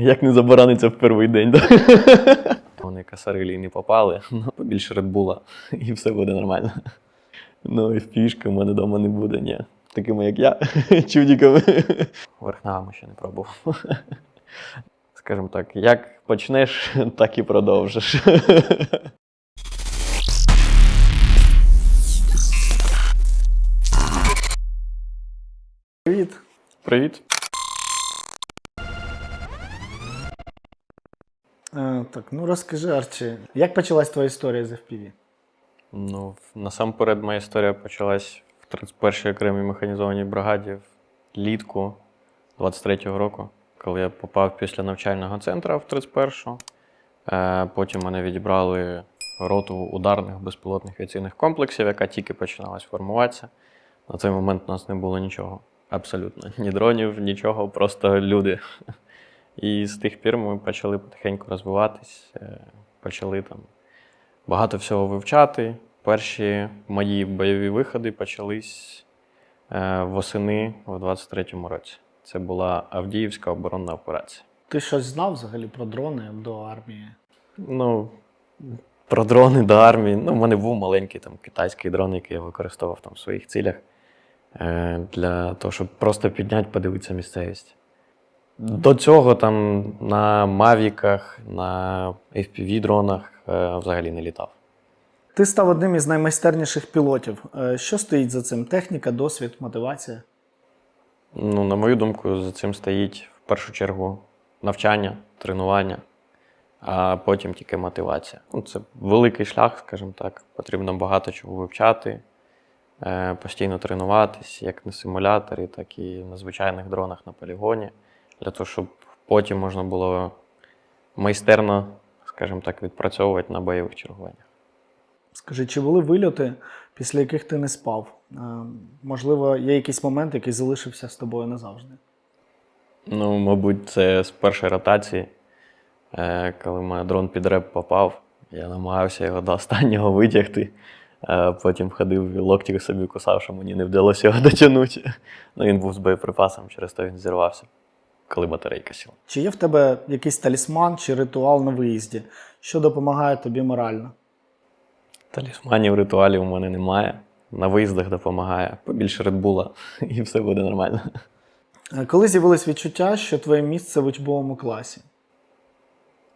Як не заборониться в перший день, да? Вони касарилі не попали, ну побільше редбула, і все буде нормально. Ну, і в пішки в мене вдома не буде, ні. Такими, як я, чудіками. Верх ногами ще не пробував. Скажімо так, як почнеш, так і продовжиш. Привіт. Привіт. Е, так, ну розкажи, Арчі, як почалась твоя історія з FPV? Ну, насамперед, моя історія почалась в 31-й окремій механізованій бригаді влітку 23-го року, коли я попав після навчального центру в 31-му. Е, Потім мене відібрали роту ударних безпілотних авіаційних комплексів, яка тільки починалась формуватися. На цей момент у нас не було нічого. Абсолютно. Ні дронів, нічого, просто люди. І з тих пір ми почали потихеньку розвиватись, е, почали там багато всього вивчати. Перші мої бойові виходи почались е, восени в 23-му році. Це була Авдіївська оборонна операція. Ти щось знав взагалі про дрони до армії? Ну, про дрони до армії. Ну, в мене був маленький там китайський дрон, який я використовував там в своїх цілях е, для того, щоб просто підняти, подивитися місцевість. До цього там на мавіках, на FPV-дронах е, взагалі не літав. Ти став одним із наймайстерніших пілотів. Е, Що стоїть за цим? Техніка, досвід, мотивація? Ну, на мою думку, за цим стоїть в першу чергу навчання, тренування, а потім тільки мотивація. Ну, це великий шлях, скажімо так. Потрібно багато чого вивчати, е, постійно тренуватись, як на симуляторі, так і на звичайних дронах на полігоні, для того, щоб потім можна було майстерно, скажімо так, відпрацьовувати на бойових чергуваннях. Скажи, чи були вильоти, після яких ти не спав? Е, Можливо, є якийсь момент, який залишився з тобою назавжди. Ну, мабуть, це з першої ротації, е, коли мене дрон під реп попав, я намагався його до останнього витягти. Потім ходив і локті собі кусав, що мені не вдалося його дотягнути. Ну, він був з боєприпасом, через то він зірвався, коли батарейка сіла. Чи є в тебе якийсь талісман чи ритуал на виїзді, що допомагає тобі морально? Талісманів, ритуалів у мене немає. На виїздах допомагає. Побільше редбула, і все буде нормально. Е, Коли з'явилось відчуття, що твоє місце в учбовому класі?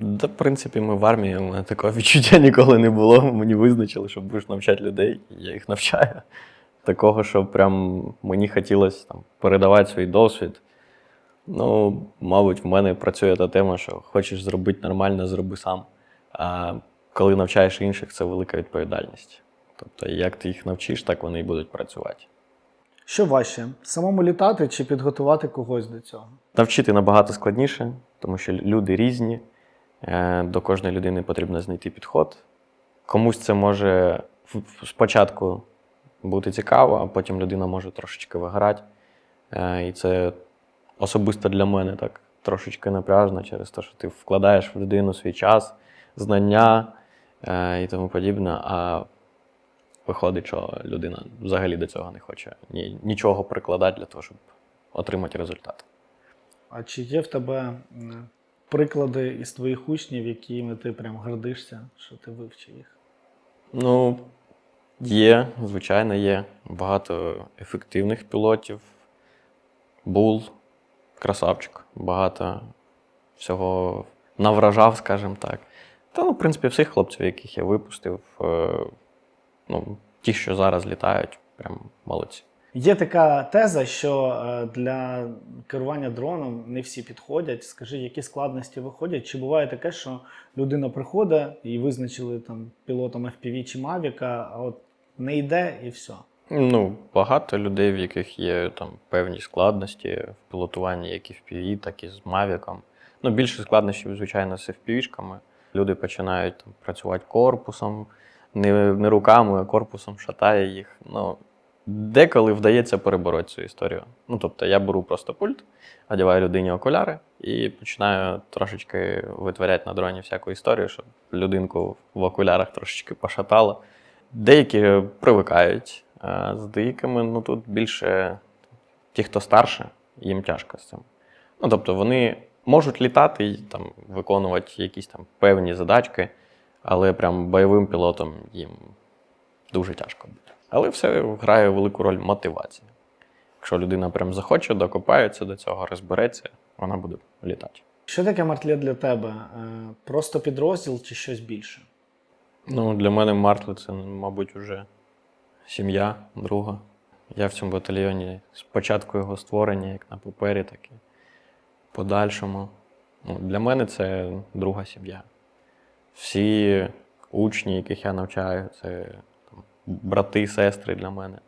Да, в принципі, ми в армії, у мене такого відчуття ніколи не було. Мені визначили, що будеш навчати людей, і я їх навчаю. Такого, що прям мені хотілося там, передавати свій досвід. Ну, мабуть, в мене працює та тема, що хочеш зробити нормально, зроби сам. А коли навчаєш інших, це велика відповідальність. Тобто, як ти їх навчиш, так вони і будуть працювати. Що важче, самому літати чи підготувати когось до цього? Навчити набагато складніше, тому що люди різні. е, До кожної людини потрібно знайти підход. Комусь це може спочатку бути цікаво, а потім людина може трошечки виграти. Е, І це особисто для мене так трошечки напряжно через те, що ти вкладаєш в людину свій час, знання е, і тому подібне. А виходить, що людина взагалі до цього не хоче ні- нічого прикладати для того, щоб отримати результат. А чи є в тебе приклади із твоїх учнів, якими ти прям гордишся, що ти вивчив їх? Ну, є, звичайно, є. Багато ефективних пілотів. Бул, красавчик, багато всього навражав, скажімо так. Та, ну, в принципі, всіх хлопців, яких я випустив, е, ну, ті, що зараз літають, прям молодці. Є така теза, що е, для керування дроном не всі підходять. Скажи, які складності виходять? Чи буває таке, що людина приходить і визначили там пілотом FPV чи Mavic, а от не йде і все. Ну, багато людей, в яких є там певні складності в пілотуванні як і в PV, так і з Мавіком. Ну, більше складнощів, звичайно, з FPV-шками. Люди починають там, працювати корпусом, не, не руками, а корпусом шатає їх. Ну, деколи вдається перебороти цю історію. Ну, тобто я беру просто пульт, одягаю людині окуляри і починаю трошечки витворяти на дроні всяку історію, щоб людинку в окулярах трошечки пошатало. Деякі привикають, з деякими ну, тут більше ті, хто старше, їм тяжко з цим. Ну, тобто вони можуть літати і там виконувати якісь там певні задачки, але прям бойовим пілотом їм дуже тяжко буде. Але все грає велику роль мотивація. Якщо людина прям захоче, докопається до цього, розбереться, вона буде літати. Що таке мартлет для тебе? Е, Просто підрозділ чи щось більше? Ну, для мене Мартли це, мабуть, уже сім'я, друга. Я в цьому батальйоні з початку його створення, як на папері, так і подальшому. Ну, для мене це друга сім'я. Всі учні, яких я навчаю, це там, брати, сестри для мене.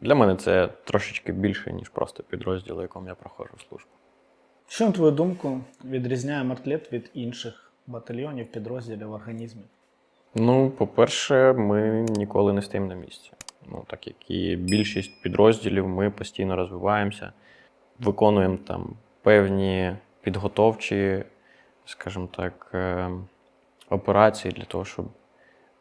Для мене це трошечки більше, ніж просто підрозділ, у якому я проходжу службу. Що, на твою думку, відрізняє мартлет від інших батальйонів, підрозділів, організмів? Ну, по-перше, ми ніколи не стоїмо на місці. Ну, так як і більшість підрозділів, ми постійно розвиваємося, виконуємо там певні підготовчі, скажімо так, е, операції для того, щоб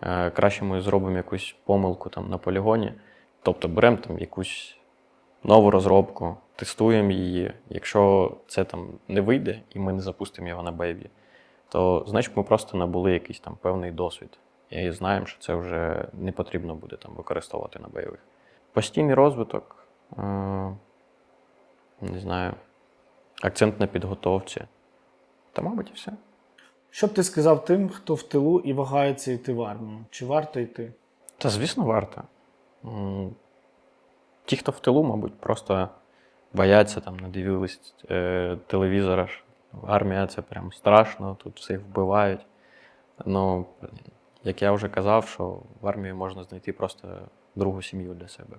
е, краще ми зробимо якусь помилку там на полігоні. Тобто беремо там якусь нову розробку, тестуємо її. Якщо це там не вийде і ми не запустимо його на бейбі, то значить ми просто набули якийсь там певний досвід. І знаємо, що це вже не потрібно буде там використовувати на бойових. Постійний розвиток, е, не знаю, акцент на підготовці. Та, мабуть, і все. Що б ти сказав тим, хто в тилу і вагається йти в армію? Чи варто йти? Та, звісно, варто. Ті, хто в тилу, мабуть, просто бояться там, надивились е, телевізора. Армія це прям страшно, тут всіх вбивають. Ну, як я вже казав, що в армії можна знайти просто другу сім'ю для себе.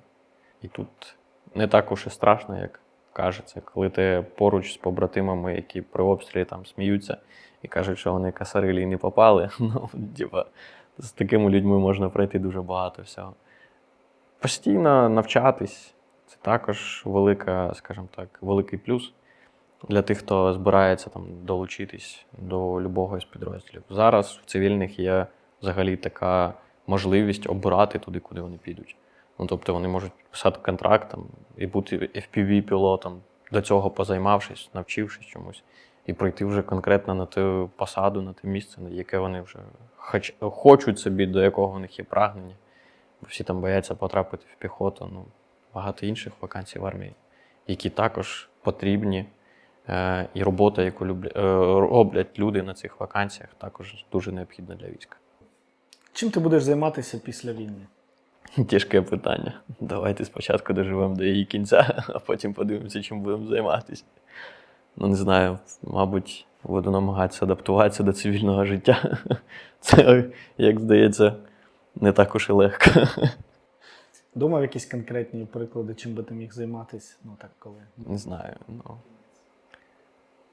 І тут не так уж і страшно, як кажеться, коли ти поруч з побратимами, які при обстрілі там сміються і кажуть, що вони касарилі і не попали. Ну, типа, з такими людьми можна пройти дуже багато всього. Постійно навчатись це також велика, скажімо так, великий плюс для тих, хто збирається там долучитись до любого із підрозділів. Зараз в цивільних є взагалі така можливість обирати туди, куди вони підуть. Ну, тобто вони можуть підписати контракт там, і бути FPV-пілотом, до цього позаймавшись, навчившись чомусь, і пройти вже конкретно на ту посаду, на те місце, на яке вони вже хоч, хочуть собі, до якого в них є прагнення. Бо всі там бояться потрапити в піхоту. Ну, багато інших вакансій в армії, які також потрібні. Е, і робота, яку е, роблять люди на цих вакансіях, також дуже необхідна для війська. Чим ти будеш займатися після війни? Тяжке питання. Давайте спочатку доживемо до її кінця, а потім подивимося, чим будемо займатися. Ну, не знаю, мабуть, буду намагатися адаптуватися до цивільного життя. Це, як здається, не так уж і легко. Думав якісь конкретні приклади, чим би ти міг займатися? Ну так коли. Не знаю. Ну,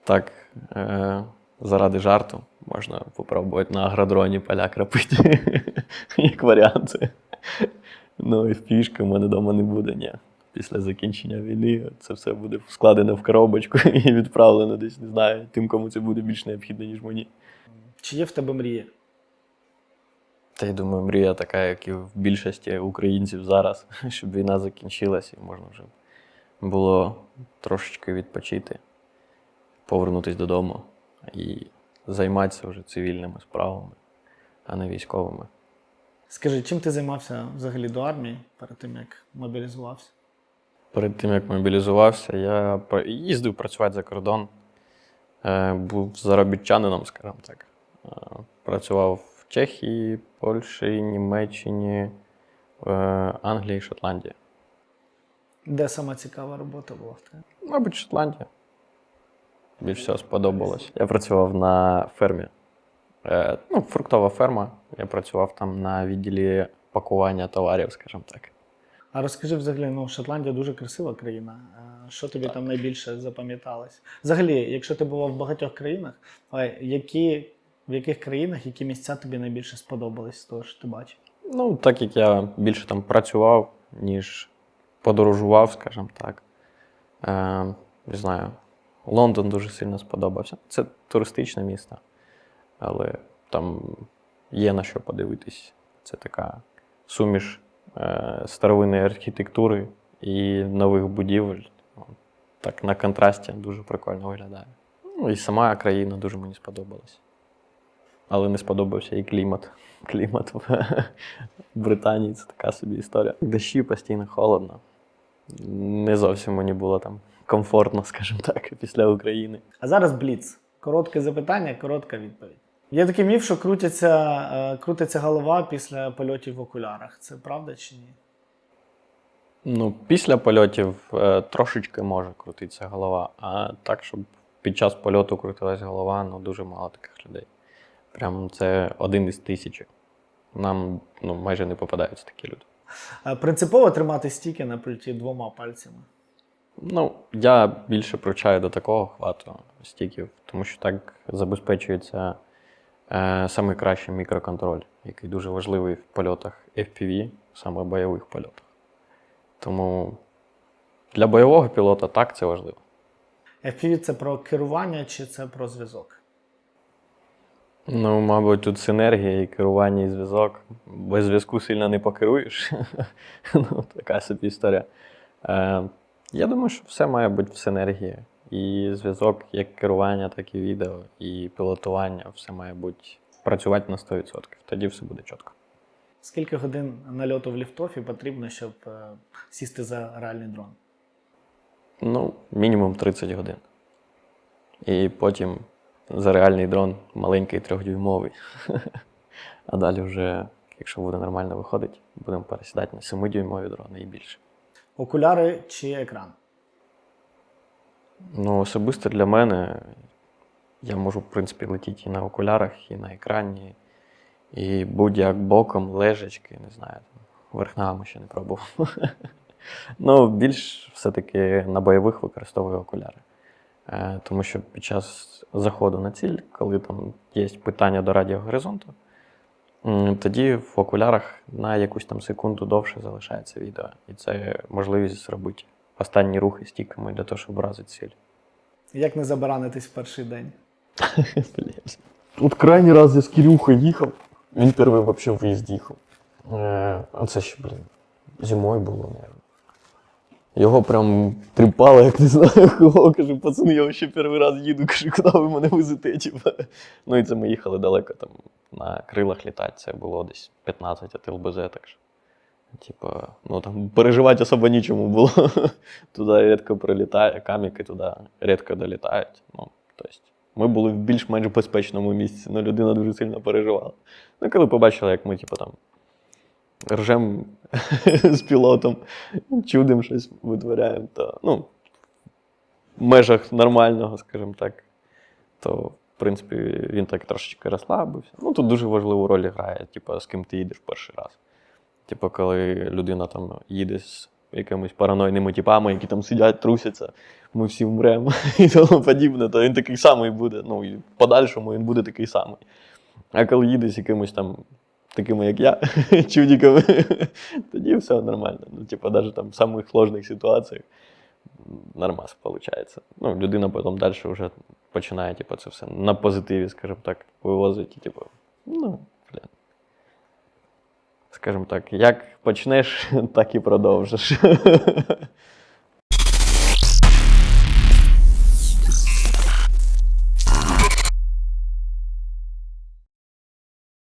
так, е, заради жарту можна попробувати на агродроні поля крапити, як варіант. Ну, і фішки в мене вдома не буде, ні. Після закінчення війни це все буде складено в коробочку і відправлено десь, не знаю, тим, кому це буде більш необхідно, ніж мені. Чи є в тебе мрія? Та я думаю, мрія така, як і в більшості українців зараз, щоб війна закінчилась і можна вже було трошечки відпочити, повернутися додому і займатися вже цивільними справами, а не військовими. Скажи, чим ти займався взагалі до армії перед тим, як мобілізувався? Перед тим, як мобілізувався, я їздив працювати за кордон. Е, Був заробітчанином, скажімо так. Е, Працював в Чехії, Польщі, Німеччині, е, Англії, Шотландії. Де сама цікава робота була в тебе? Мабуть, Шотландія. Більш всього сподобалось. Я працював на фермі. Е, ну, фруктова ферма. Я працював там на відділі пакування товарів, скажімо так. А розкажи взагалі, ну Шотландія дуже красива країна. Е, Що тобі там найбільше запам'яталось? Взагалі, якщо ти була в багатьох країнах, які, в яких країнах які місця тобі найбільше сподобались з того, що ти бачив? Ну, так як я більше там працював, ніж подорожував, скажімо так. Е, не знаю, Лондон дуже сильно сподобався. Це туристичне місто, але там є на що подивитись. Це така суміш е, старовинної архітектури і нових будівель. Так на контрасті дуже прикольно виглядає. Ну і сама країна дуже мені сподобалась. Але не сподобався і клімат. Клімат в Британії це така собі історія. Дощі постійно холодно. Не зовсім мені було там комфортно, скажімо так, після України. А зараз бліц. Коротке запитання, коротка відповідь. Є такий міф, що крутиться, е, крутиться голова після польотів в окулярах. Це правда чи ні? Ну, після польотів е, трошечки може крутитися голова, а так, щоб під час польоту крутилась голова, ну дуже мало таких людей. Прям це один із тисячі. Нам ну, майже не попадаються такі люди. Е, Принципово тримати стіки на пульті двома пальцями. Ну, я більше привчаю до такого хвату стіків, тому що так забезпечується е, кращий мікроконтроль, який дуже важливий в польотах FPV, саме бойових польотах. Тому для бойового пілота так це важливо. FPV – це про керування чи це про зв'язок? Ну, мабуть, тут синергія і керування і зв'язок. Без зв'язку сильно не покеруєш. ну, така собі історія. Е, я думаю, що все має бути в синергії. І зв'язок, як керування, так і відео, і пілотування, все має бути працювати на 100%. Тоді все буде чітко. Скільки годин нальоту в ліфтофі потрібно, щоб е, сісти за реальний дрон? Ну, мінімум 30 годин. І потім за реальний дрон маленький трьохдюймовий. а далі вже, якщо буде нормально виходити, будемо пересідати на 7-дюймові дрони і більше. Окуляри чи екран? Ну, особисто для мене я можу, в принципі, летіти і на окулярах, і на екрані, і будь-як боком, лежачки, не знаю, верх ногами ще не пробував. ну, більш все-таки на бойових використовую окуляри. Е, тому що під час заходу на ціль, коли там є питання до радіогоризонту, тоді в окулярах на якусь там секунду довше залишається відео. І це можливість зробити останні рухи стіками для того, щоб вразити ціль. Як не забаранитись в перший день? От крайній раз я з Кирюхою їхав. Він перший взагалі виїзд їхав. Е, а це ще, блін, зимою було, мабуть. Його прям тріпало, як не знаю кого. Кажу, пацани, я ще перший раз їду, кажу, куди ви мене везете? Ну і це ми їхали далеко там на крилах літати. Це було десь 15 ЛБЗ, так що. Типа, ну там переживати особо нічому було. туди рідко прилітає, каміки туди рідко долітають. Ну, тобто, ми були в більш-менш безпечному місці, але людина дуже сильно переживала. Ну, коли побачила, як ми, типу, там ржем з пілотом, чудом щось витворяємо, то ну, в межах нормального, скажімо так, то, принципі, він так трошечки розслабився. Ну, тут дуже важливу роль грає, типу, з ким ти їдеш перший раз. Типу, коли людина там їде з якимись паранойними типами, які там сидять, трусяться, ми всі вмремо і тому подібне, то він такий самий буде. Ну, і в подальшому він буде такий самий. А коли їде з якимось там такими, як я, чудиками, тоді все нормально. Ну, типу, навіть там в самих сложних ситуаціях нормас виходить. Ну, людина потім далі вже починає, типу, це все на позитиві, скажімо так, вивозити. Типу, ну, блін. Скажімо так, як почнеш, так і продовжиш.